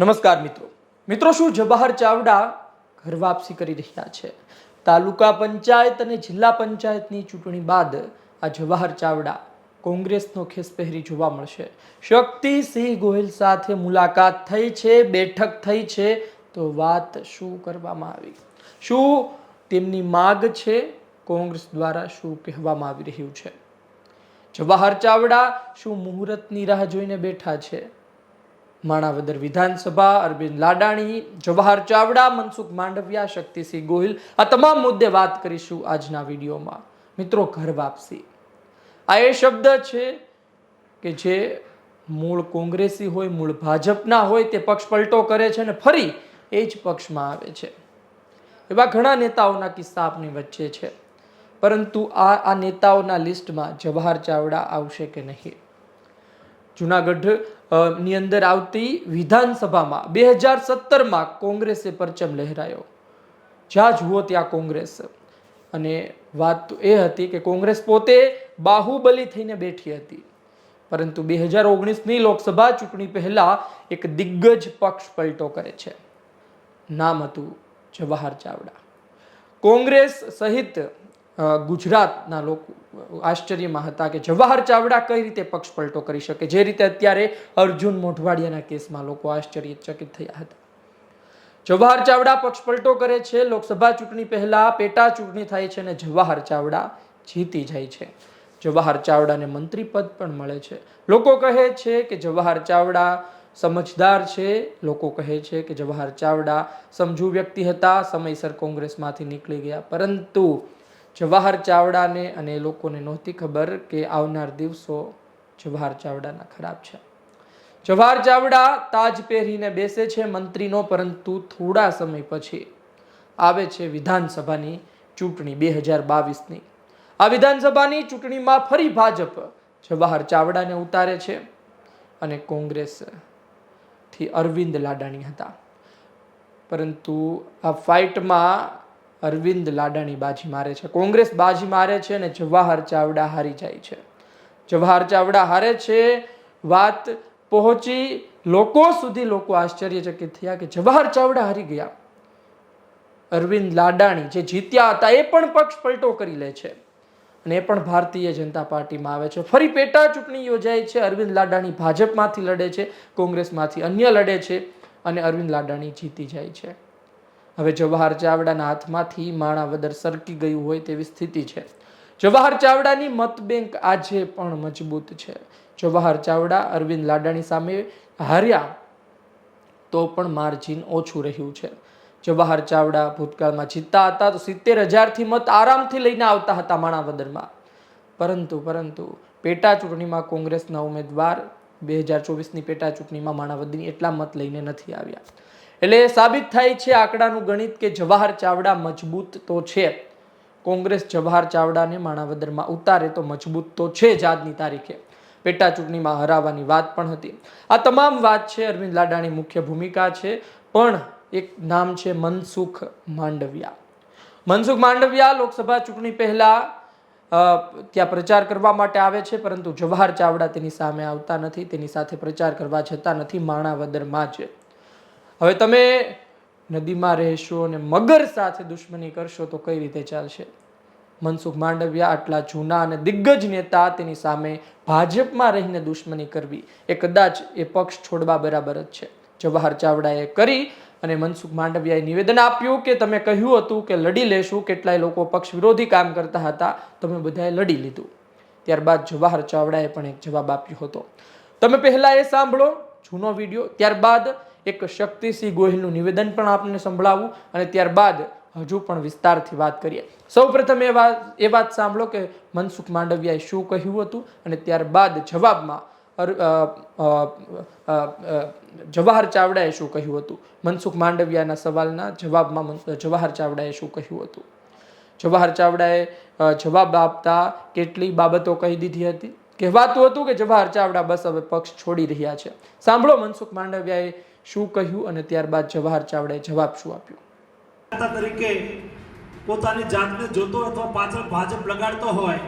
નમસ્કાર મિત્રો. મિત્રો શું જવાહર ચાવડા ઘર વાપસી કરી રહ્યા છે. તાલુકા પંચાયત અને જિલ્લા પંચાયતની ચૂંટણી બાદ આ જવાહર ચાવડા કોંગ્રેસનો ખેસ પહેરી જોવા મળશે. શક્તિસિંહ ગોહિલ સાથે મુલાકાત થઈ છે, બેઠક થઈ છે, તો વાત શું કરવામાં આવી? શું તેમની માગ છે? કોંગ્રેસ દ્વારા શું કહેવામાં આવી રહ્યું છે? જવાહર ચાવડા શું મુહૂર્તની રાહ જોઈને બેઠા છે? માણાવદર વિધાનસભા, અરવિંદ લાડાણી, જવાહર ચાવડા, મનસુખ માંડવિયા, શક્તિસિંહ ગોહિલ. આ તમામ મુદ્દે વાત કરીશું આજના વિડીયોમાં. મિત્રો, ઘર વાપસી. આ એ શબ્દ છે કે જે મૂળ કોંગ્રેસી હોય, મૂળ ભાજપના હોય, તે પક્ષ પલટો કરે છે અને ફરી એ જ પક્ષમાં આવે છે. એવા ઘણા નેતાઓના કિસ્સા આપની વચ્ચે છે. પરંતુ આ આ નેતાઓના લિસ્ટમાં જવાહર ચાવડા આવશે કે નહીં? જુનાગઢ ની અંદર આવતી વિધાનસભામાં બે હજાર સત્તરમાં કોંગ્રેસે પરચમ લહેરાયો. જ્યાં જુઓ ત્યાં કોંગ્રેસ. અને વાત એ હતી કે કોંગ્રેસ પોતે બાહુબલી થઈને બેઠી હતી. પરંતુ બે હજાર ઓગણીસની લોકસભા ચૂંટણી પહેલાં એક દિગ્ગજ પક્ષ પલટો કરે છે. નામ હતું જવાહર ચાવડા. કોંગ્રેસ સહિત ગુજરાતના લોકો આશ્ચર્યમાં હતા કે જવાહર ચાવડા કઈ રીતે પક્ષ પલટો કરી શકે? જે રીતે અત્યારે અર્જુન મોઢવાડિયાના કેસમાં લોકો આશ્ચર્યચકિત થયા હતા. જવાહર ચાવડા પક્ષ પલટો કરે છે, લોકસભા ચૂંટણી પહેલા પેટા ચૂંટણી થાય છે અને જવાહર ચાવડા જીતી જાય છે. જવાહર ચાવડાને મંત્રી પદ પણ મળે છે. લોકો કહે છે કે જવાહર ચાવડા સમજદાર છે. લોકો કહે છે કે જવાહર ચાવડા સમજુ વ્યક્તિ હતા. સમયસર કોંગ્રેસમાંથી નીકળી ગયા. પરંતુ જવાહર ચાવડાને અને લોકોને નહોતી ખબર કે આવનાર દિવસો જવાહર ચાવડાના ખરાબ છે. જવાહર ચાવડા તાજ પહેરીને બેસે છે મંત્રીનો, પરંતુ થોડા સમય પછી આવે છે વિધાનસભાની ચૂંટણી બે હજાર બાવીસની. આ વિધાનસભાની ચૂંટણીમાં ફરી ભાજપ જવાહર ચાવડાને ઉતારે છે અને કોંગ્રેસથી અરવિંદ લાડાણી હતા. પરંતુ આ ફાઇટમાં અરવિંદ લાડાણી બાજી મારે છે. કોંગ્રેસ બાજી મારે છે અને જવાહર ચાવડા હારી જાય છે. જવાહર ચાવડા હારે છે. વાત પહોંચી. લોકો સુધી લોકો આશ્ચર્યચકિત થયા કે જવાહર ચાવડા હારી ગયા. અરવિંદ લાડાણી જે જીત્યા હતા એ પણ પક્ષ પલટો કરી લે છે. અને એ પણ ભારતીય જનતા પાર્ટીમાં આવે છે. ફરી પેટા ચૂંટણી યોજાય છે. અરવિંદ લાડાણી ભાજપમાંથી લડે છે. કોંગ્રેસમાંથી અન્ય લડે છે. અને અરવિંદ લાડાણી જીતી જાય છે. હવે જવાહર ચાવડાના હાથમાંથી માણાવદર સરકી ગયું હોય તેવી સ્થિતિ છે. જવાહર ચાવડાની મત બેંક આજે પણ મજબૂત છે. જવાહર ચાવડા, અરવિંદ લાડાણી સામે હાર્યા તો પણ માર્જિન ઓછું રહ્યું છે. જવાહર ચાવડા ભૂતકાળમાં જીતતા હતા તો સિત્તેર હજારથી મત આરામથી લઈને આવતા હતા માણાવદરમાં પરંતુ પરંતુ પેટા ચૂંટણીમાં કોંગ્રેસના ઉમેદવાર બે હજાર ચોવીસની પેટા ચૂંટણીમાં માણાવદરની એટલા મત લઈને નથી આવ્યા. એટલે એ સાબિત થાય છે આંકડાનું ગણિત કે જવાહર ચાવડા મજબૂત તો છે. કોંગ્રેસ જવાહર ચાવડાને માણાવદરમાં ઉતારે તો મજબૂત તો છે જ આજની તારીખે. પેટા ચૂંટણીમાં હરાવવાની વાત પણ હતી. આ તમામ વાત છે અરવિંદ લાડાની મુખ્ય ભૂમિકા છે, પણ એક નામ છે મનસુખ માંડવિયા. મનસુખ માંડવિયા લોકસભા ચૂંટણી પહેલા ત્યાં પ્રચાર કરવા માટે આવે છે, પરંતુ જવાહર ચાવડા તેની સામે આવતા નથી, તેની સાથે પ્રચાર કરવા જતા નથી, માણાવદરમાં જ. હવે તમે નદીમાં રહેશો અને મગર સાથે દુશ્મની કરશો તો કઈ રીતે ચાલશે? મનસુખ માંડવિયા આટલા જૂના અને દિગ્ગજ નેતા તેની સામે ભાજપમાં રહીને દુશ્મની કરવી એ કદાચ એ પક્ષ છોડવા બરાબર જ છે. જવાહર ચાવડાએ કરી અને મનસુખ માંડવિયાએ નિવેદન આપ્યું કે તમે કહ્યું હતું કે લડી લેશું, કેટલાય લોકો પક્ષ વિરોધી કામ કરતા હતા, તમે બધાએ લડી લીધું. ત્યારબાદ જવાહર ચાવડાએ પણ એક જવાબ આપ્યો હતો. તમે પહેલાં એ સાંભળો જૂનો વીડિયો, ત્યારબાદ એક શક્તિસિંહ ગોહિલનું નિવેદન પણ આપને સંભળાવું અને ત્યારબાદ હજુ પણ વિસ્તારથી વાત કરીએ. સૌ પ્રથમ એ વાત એ વાત સાંભળો કે મનસુખ માંડવિયાએ શું કહ્યું હતું અને ત્યારબાદ જવાબમાં જવાહર ચાવડાએ શું કહ્યું હતું? મનસુખ માંડવિયાના સવાલના જવાબમાં જવાહર ચાવડાએ શું કહ્યું હતું? જવાહર ચાવડાએ જવાબ આપતા કેટલી બાબતો કહી દીધી હતી? કહેવાતું હતું કે જવાહર ચાવડા બસ હવે પક્ષ છોડી રહ્યા છે. સાંભળો મનસુખ માંડવિયાએ શું કહ્યું અને ત્યારબાદ જવાહર ચાવડાએ જવાબ શું આપ્યો? તરીકે પોતાની જાતને જોતો અથવા પાછળ ભાજપ લગાડતો હોય,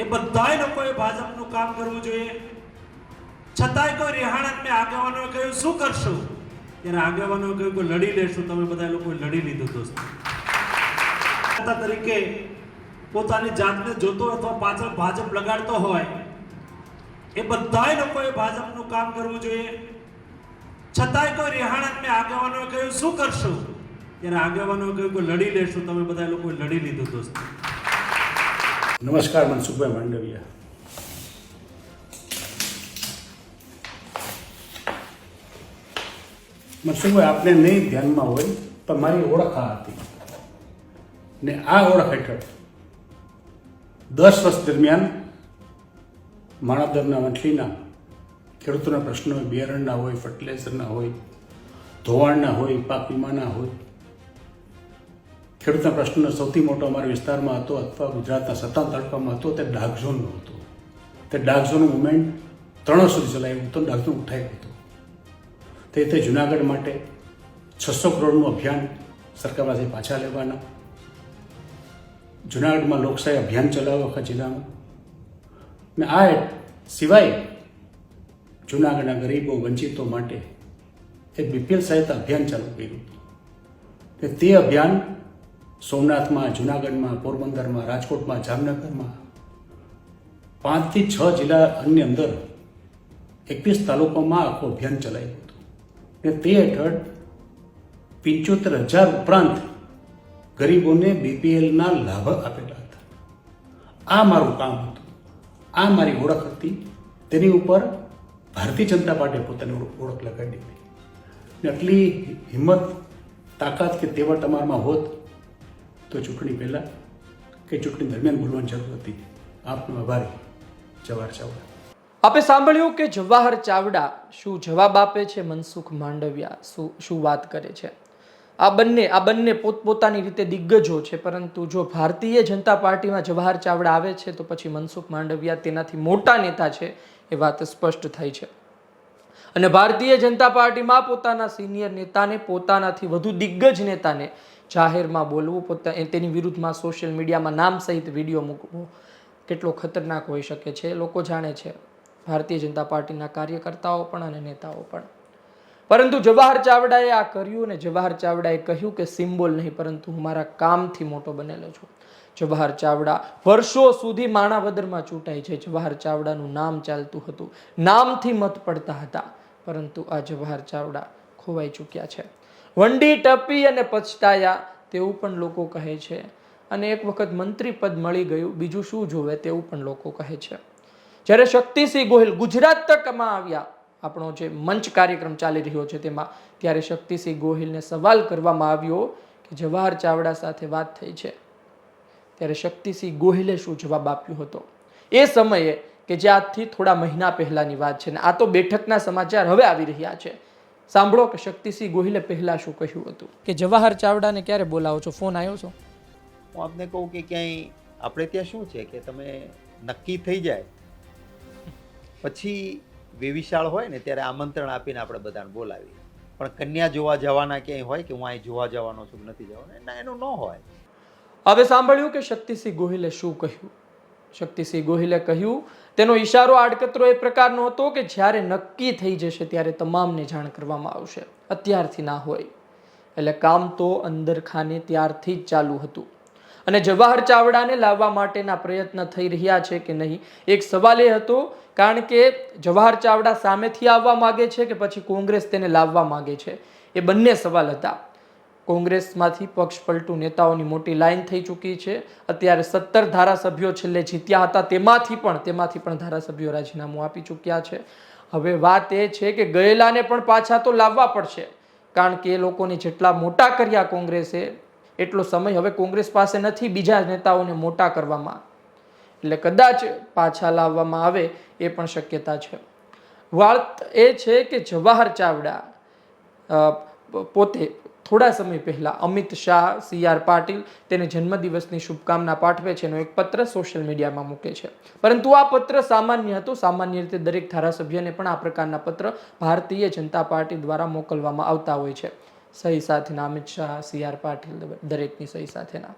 એ બધાય લોકોએ ભાજપનું કામ કરવું જોઈએ. છતાંય કોઈ રિહાણા મેં આગેવાનોએ કહ્યું, શું કરશું? ત્યારે આગેવાનો કહ્યું કે, લડી લેશું. તમે બધા લોકોએ લડી લીધું દોસ્તો તરીકે પોતાની જાતને જોતો અથવા પાછળ ભાજપ લગાડતો હોય, એ બધાય લોકોએ ભાજપનું કામ કરવું જોઈએ. છતાંય કોઈ રિહાણા મેં આગેવાનોએ કહ્યું, શું કરશું? ત્યારે આગેવાનોએ કહ્યું કે, લડી લેશું, તમે બધા લોકોએ લડી લીધું, દોસ્ત. નમસ્કાર મનસુખભાઈ માંડવિયા. મનસુખભાઈ આપને નહીં ધ્યાનમાં હોય, પણ મારી ઓળખ આ હતી. ને આ ઓળખ હેઠળ દસ વર્ષ દરમિયાન માણાદરના વંથલીના ખેડૂતોના પ્રશ્નો હોય, બિયારણના હોય ફર્ટિલાઇઝરના હોય, ધોવાણના હોય, પાક વીમાના હોય. ખેડૂતના પ્રશ્નનો સૌથી મોટો અમારા વિસ્તારમાં હતો અથવા ગુજરાતના સત્તા તાલુકામાં હતો, તે ડાર્ક ઝોનનો હતો. તે ડાર્ક ઝોન મુવમેન્ટ ત્રણ સુધી ચલાવ્યું હતું, ડાર્ક ઝોન ઉઠાઈ હતું. તે તે જુનાગઢ માટે છસો કરોડનું અભિયાન સરકાર પાસે પાછા લેવાના. જુનાગઢમાં લોકશાહી અભિયાન ચલાવ્યો આખા જિલ્લામાં. ને આ સિવાય જુનાગઢના ગરીબો વંચિતો માટે એ બીપીએલ સહાયતા અભિયાન ચાલુ કર્યું હતું. તે અભિયાન સોમનાથમાં, જુનાગઢમાં, પોરબંદરમાં, રાજકોટમાં, જામનગરમાં પાંચથી છ જિલ્લાની અંદર એકવીસ તાલુકામાં આખું અભિયાન ચલાવ્યું હતું. ને તે હેઠળ પંચોતેર હજાર ઉપરાંત ગરીબોને બીપીએલના લાભ આપેલા હતા. આ મારું કામ હતું. આ મારી ઓળખ હતી. તેની ઉપર ભારતીય જનતા પાર્ટીએ પોતાની ઓળખ લગાડી હતી ને આટલી હિંમત, તાકાત કે તેવડ તમારામાં હોત તો ચૂંટણી પહેલાં કે ચૂંટણી દરમિયાન બોલવાની જરૂર હતી. આપનો આભારી, જવાહર ચાવડા. આપે સાંભળ્યું કે જવાહર ચાવડા શું જવાબ આપે છે? મનસુખ માંડવિયા શું શું વાત કરે છે? આ બંને આ બંને પોતપોતાની રીતે દિગ્ગજો છે, પરંતુ જો ભારતીય જનતા પાર્ટીમાં જવાહર ચાવડા આવે છે, તો પછી મનસુખ માંડવિયા તેનાથી મોટા નેતા છે. એ વાત સ્પષ્ટ થઈ છે. અને ભારતીય જનતા પાર્ટીમાં પોતાના સિનિયર નેતાને, પોતાનાથી વધુ દિગ્ગજ નેતાને જાહેરમાં બોલવું, પોતા તેની વિરુદ્ધમાં સોશિયલ મીડિયામાં નામ સહિત વીડિયો મૂકવો કેટલો ખતરનાક હોઈ શકે છે લોકો જાણે છે. ભારતીય જનતા પાર્ટીના કાર્યકર્તાઓ પણ અને નેતાઓ પણ. પરંતુ જવાહર ચાવડાએ આ કર્યું અને જવાહર ચાવડાએ કહ્યું કે સિમ્બોલ નહીં, પરંતુ હું મારા કામથી મોટો બનેલો છું. જવાહર ચાવડા વર્ષો સુધી માણાવદરમાં ચૂંટાય છે. જવાહર ચાવડાનું નામ ચાલતું હતું. નામથી મત પડતા હતા. પરંતુ આ જવાહર ચાવડા ખોવાઈ ચૂક્યા છે. વંડી ટપી અને પછતાયા તેવું પણ લોકો કહે છે. અને એક વખત મંત્રી પદ મળી ગયું. બીજું શું જોવે તેવું પણ લોકો કહે છે. જ્યારે શક્તિસિંહ ગોહિલ ગુજરાત તકમાં આવ્યા આપણો જે મંચ કાર્યક્રમ ચાલી રહ્યો છે તેમાં, ત્યારે શક્તિસિંહ ગોહિલને સવાલ કરવામાં આવ્યો કે જવાહર ચાવડા સાથે વાત થઈ છે. ત્યારે શક્તિસિંહ ગોહિલે શું જવાબ આપ્યો હતો? એ સમયે કે જે આજથી થોડા મહિના પહેલાની વાત છે ને, આ તો બેઠકના સમાચાર હવે આવી રહ્યા છે. સાંભળો કે શક્તિસિંહ ગોહિલે પહેલા શું કહ્યું હતું? કે જવાહર ચાવડાને ક્યારે બોલાવો છો? ફોન આવ્યો છો? હું આપને કહું કે ક્યાંય આપણે ત્યાં શું છે કે તમે નક્કી થઈ જાય? પછી વેવિશાળ હોય ને ત્યારે આમંત્રણ આપીને આપણે બધાને બોલાવીએ. પણ કન્યા જોવા જવાના ક્યાંય હોય કે હું અહીં જોવા જવાનો છું નથી જવાનો? એના એનું ન હોય. હવે સાંભળ્યું કે શક્તિસિંહ ગોહિલે શું કહ્યું? શક્તિસિંહ ગોહિલે કહ્યું, તેનો ઈશારો આડકતરો એ પ્રકારનો હતો કે જ્યારે નક્કી થઈ જશે ત્યારે તમામને જાણ કરવામાં આવશે. અત્યારથી ના હોય. એટલે કામ તો અંદર ખાને ત્યારથી જ ચાલુ હતું. અને જવાહર ચાવડાને લાવવા માટેના પ્રયત્ન થઈ રહ્યા છે કે નહીં? એક સવાલ એ હતો, કારણ કે જવાહર ચાવડા સામેથી આવવા માગે છે કે પછી કોંગ્રેસ તેને લાવવા માગે છે? એ બંને સવાલ હતા. કોંગ્રેસમાંથી પક્ષ પલટુ નેતાઓની મોટી લાઈન થઈ ચૂકી છે. અત્યારે સત્તર ધારાસભ્યો છેલ્લે જીત્યા હતા. તેમાંથી પણ તેમાંથી પણ ધારાસભ્યો રાજીનામું આપી ચૂક્યા છે. હવે વાત એ છે કે ગયેલાને પણ પાછા તો લાવવા પડશે. કારણ કે એ લોકોને જેટલા મોટા કર્યા કોંગ્રેસે, એટલો સમય હવે કોંગ્રેસ પાસે નથી બીજા નેતાઓને મોટા કરવામાં. એટલે કદાચ પાછા લાવવામાં આવે એ પણ શક્યતા છે. વાત એ છે કે જવાહર ચાવડા પોતે થોડા સમય પહેલા અમિત શાહ, સી આર પાટીલ તેને જન્મદિવસની શુભકામના પાઠવે છે એનો એક પત્ર સોશિયલ મીડિયામાં મૂકે છે. પરંતુ આ પત્ર સામાન્ય હતો. સામાન્ય રીતે દરેક ધારાસભ્યને પણ આ પ્રકારના પત્ર ભારતીય જનતા પાર્ટી દ્વારા મોકલવામાં આવતા હોય છે. સહી સાથેના અમિત શાહ, સી આર પાટીલ દરેકની સહી સાથેના.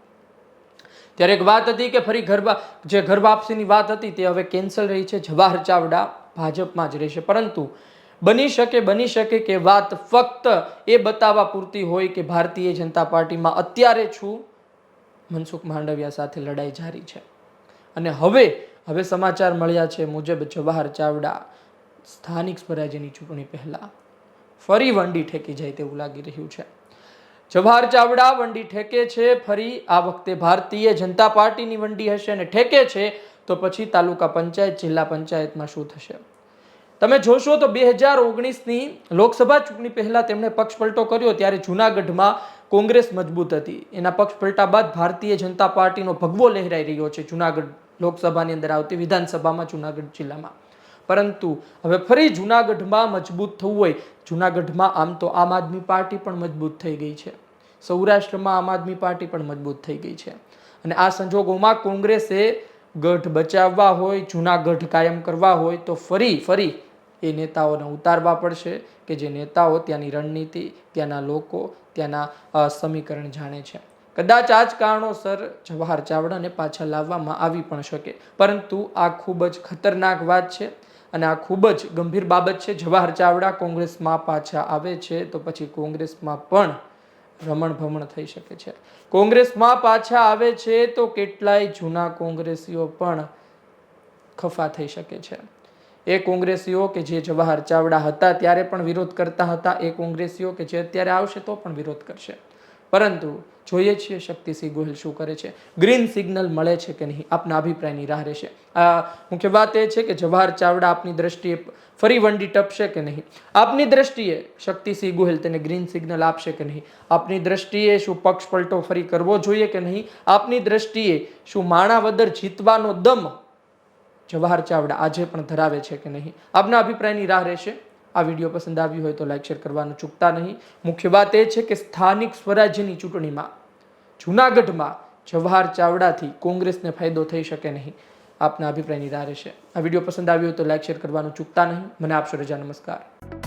ત્યારે એક વાત હતી કે ફરી ઘર જે ઘર વાપસીની વાત હતી તે હવે કેન્સલ રહી છે. જવાહર ચાવડા ભાજપમાં જ રહેશે. પરંતુ બની શકે બની શકે કે વાત ફક્ત એ બતાવવા પૂરતી હોય કે ભારતીય જનતા પાર્ટીમાં અત્યારે છું. મનસુખ માંડવિયા સાથે લડાઈ જારી છે. અને હવે હવે સમાચાર મળ્યા છે મુજબ જવાહર ચાવડા સ્થાનિક સ્વરાજ્યની ચૂંટણી પહેલાં ફરી વંડી ઠેકી જાય તેવું લાગી રહ્યું છે. જવાહર ચાવડા વંડી ઠેકે છે, ફરી આ વખતે ભારતીય જનતા પાર્ટીની વંડી હશે અને ઠેકે છે, તો પછી તાલુકા પંચાયત, જિલ્લા પંચાયતમાં શું થશે? તમે જોશો તો બે હજાર ઓગણીસની લોકસભા ચૂંટણી પહેલાં તેમણે પક્ષ પલટો કર્યો, ત્યારે જુનાગઢમાં કોંગ્રેસ મજબૂત હતી. એના પક્ષ પલટા બાદ ભારતીય જનતા પાર્ટીનો ભગવો લહેરાઈ રહ્યો છે જુનાગઢ લોકસભાની અંદર આવતી વિધાનસભામાં, જુનાગઢ જિલ્લામાં. પરંતુ હવે ફરી જુનાગઢમાં મજબૂત થવું હોય, જુનાગઢમાં આમ તો આમ આદમી પાર્ટી પણ મજબૂત થઈ ગઈ છે. સૌરાષ્ટ્રમાં આમ આદમી પાર્ટી પણ મજબૂત થઈ ગઈ છે. અને આ સંજોગોમાં કોંગ્રેસે ગઢ બચાવવા હોય, જુનાગઢ કાયમ કરવા હોય, તો ફરી ફરી એ નેતાઓને ઉતારવા પડશે કે જે નેતાઓ ત્યાંની રણનીતિ, ત્યાંના લોકો, ત્યાંના સમીકરણ જાણે છે. કદાચ આ જ કારણોસર જવાહર ચાવડાને પાછા લાવવામાં આવી પણ શકે. પરંતુ આ ખૂબ જ ખતરનાક વાત છે અને આ ખૂબ જ ગંભીર બાબત છે. જવાહર ચાવડા કોંગ્રેસમાં પાછા આવે છે તો પછી કોંગ્રેસમાં પણ રમણ ભમણ થઈ શકે છે. કોંગ્રેસમાં પાછા આવે છે તો કેટલાય જૂના કોંગ્રેસીઓ પણ ખફા થઈ શકે છે. એ કોંગ્રેસીઓ કે જે જવાહર ચાવડા હતા ત્યારે પણ વિરોધ કરતા હતા, એ કોંગ્રેસીઓ કે જે અત્યારે આવશે તો પણ વિરોધ કરશે. પરંતુ જોઈએ છીએ શક્તિસિંહ ગોહિલ શું કરે છે. ગ્રીન સિગ્નલ મળે છે કે નહીં? આપના અભિપ્રાયની રાહ રહેશે. આ મુખ્ય વાત એ છે કે જવાહર ચાવડા આપની દ્રષ્ટિએ ફરી વંડી ટપશે કે નહીં? આપની દ્રષ્ટિએ શક્તિસિંહ ગોહિલ તેને ગ્રીન સિગ્નલ આપશે કે નહીં? આપની દ્રષ્ટિએ શું પક્ષ પલટો ફરી કરવો જોઈએ કે નહીં? આપની દ્રષ્ટિએ શું માણાવદર જીતવાનો દમ જવાહર ચાવડા આજે પણ ધરાવે છે કે નહીં? આપના અભિપ્રાયની રાહ રહેશે. આ વીડિયો પસંદ આવ્યો હોય તો લાઇક શેર કરવાનું ચૂકતા નહીં. મુખ્ય વાત એ છે કે સ્થાનિક સ્વરાજ્યની ચૂંટણીમાં, જૂનાગઢમાં જવાહર ચાવડાથી કોંગ્રેસને ફાયદો થઈ શકે નહીં. આપના અભિપ્રાયની રાહ રહેશે. આ વીડિયો પસંદ આવ્યો હોય તો લાઇક શેર કરવાનું ચૂકતા નહીં. મને આપશો રજા. નમસ્કાર.